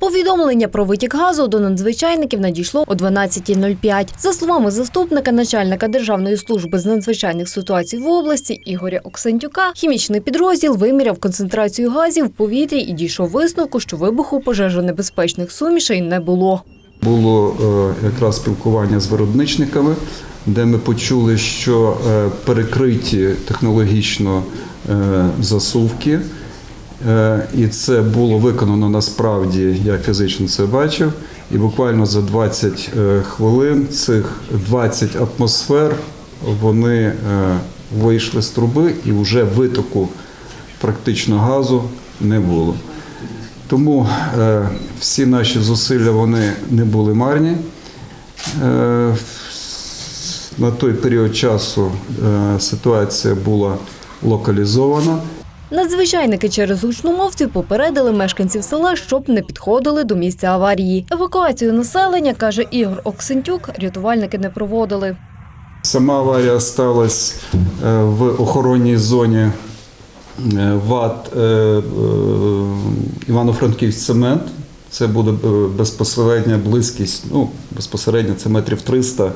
Повідомлення про витік газу до надзвичайників надійшло о 12.05. За словами заступника начальника Державної служби з надзвичайних ситуацій в області Ігоря Оксентюка, хімічний підрозділ виміряв концентрацію газів в повітрі і дійшов висновку, що вибуху пожежонебезпечних сумішей не було. Було е, якраз спілкування з виробничниками, де ми почули, що е, перекриті технологічно е, засувки, і це було виконано насправді, я фізично це бачив. І буквально за 20 е, хвилин цих 20 атмосфер вони е, вийшли з труби і вже витоку практично газу не було. Тому е, всі наші зусилля вони не були марні. Е, на той період часу е, ситуація була локалізована. Надзвичайники через гучномовців попередили мешканців села, щоб не підходили до місця аварії. Евакуацію населення, каже Ігор Оксентюк, рятувальники не проводили. Сама аварія сталася е, в охоронній зоні е, ВАТ е, Івано-Франківськ цемент. Це буде безпосередня близькість, ну, безпосередньо це метрів 300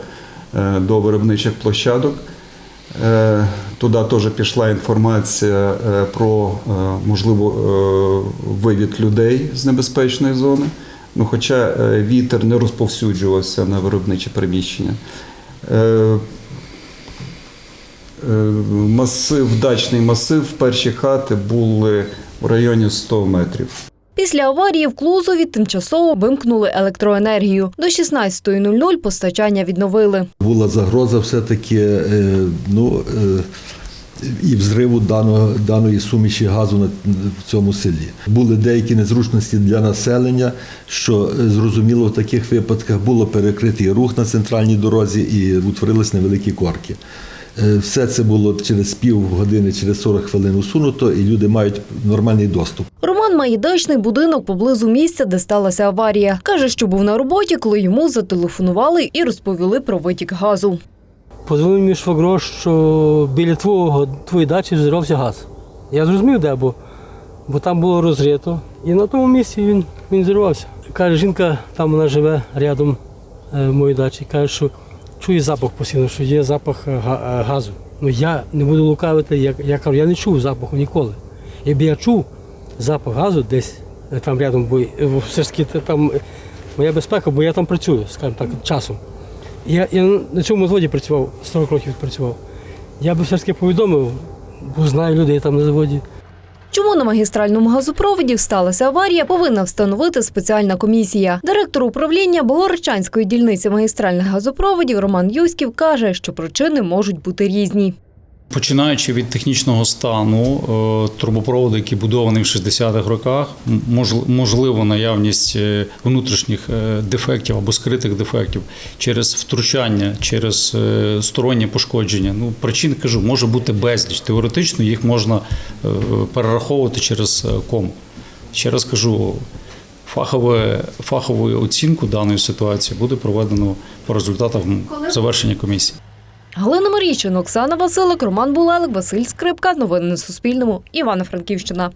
е, до виробничих площадок. Туди теж пішла інформація е, про е, можливо е, вивід людей з небезпечної зони. Ну, хоча вітер не розповсюджувався на виробничі приміщення. Масив, дачний масив, перші хати були в районі 100 метрів. Після аварії в Клузові тимчасово вимкнули електроенергію. До 16.00 постачання відновили. була загроза все-таки е, ну, е, і взриву даного, даної суміші газу на, в цьому селі. Були деякі незручності для населення, що е, зрозуміло в таких випадках було перекритий рух на центральній дорозі і утворились невеликі корки. Все це було через півгодини, через 40 хвилин усунуто, і люди мають нормальний доступ. Роман має дачний будинок поблизу місця, де сталася аварія. Каже, що був на роботі, коли йому зателефонували і розповіли про витік газу. Позвонив мені швагро, що біля твого, твоєї дачі взірвався газ. Я зрозумів, де, бо, бо там було розрито. І на тому місці він, він зірвався. Каже, жінка, там вона живе рядом е, моєї дачі, каже, що чує запах постійно, що є запах е, е, газу. Ну я не буду лукавити, я, я кажу, я не чув запаху ніколи. Якби я чув запах газу десь е, там рядом, бо е, все ж таки там е, моя безпека, бо я там працюю, скажімо так, часом. Я, я на цьому заводі працював, 40 років працював. Я би все ж таки повідомив, бо знаю людей там на заводі. Чому на магістральному газопроводі сталася аварія, повинна встановити спеціальна комісія. Директор управління Богородчанської дільниці магістральних газопроводів Роман Юськів каже, що причини можуть бути різні. Починаючи від технічного стану, е, трубопроводу, який будований в 60-х роках, можливо наявність е, внутрішніх е, дефектів або скритих дефектів через втручання, через стороннє пошкодження. Ну, причин кажу, може бути безліч. Теоретично їх можна перераховувати через ком. Ще раз кажу, фахове, фахову оцінку даної ситуації буде проведено по результатах завершення комісії. Галина Марійчин, Оксана Василик, Роман Булелик, Василь Скрипка. Новини на Суспільному. Івано-Франківщина.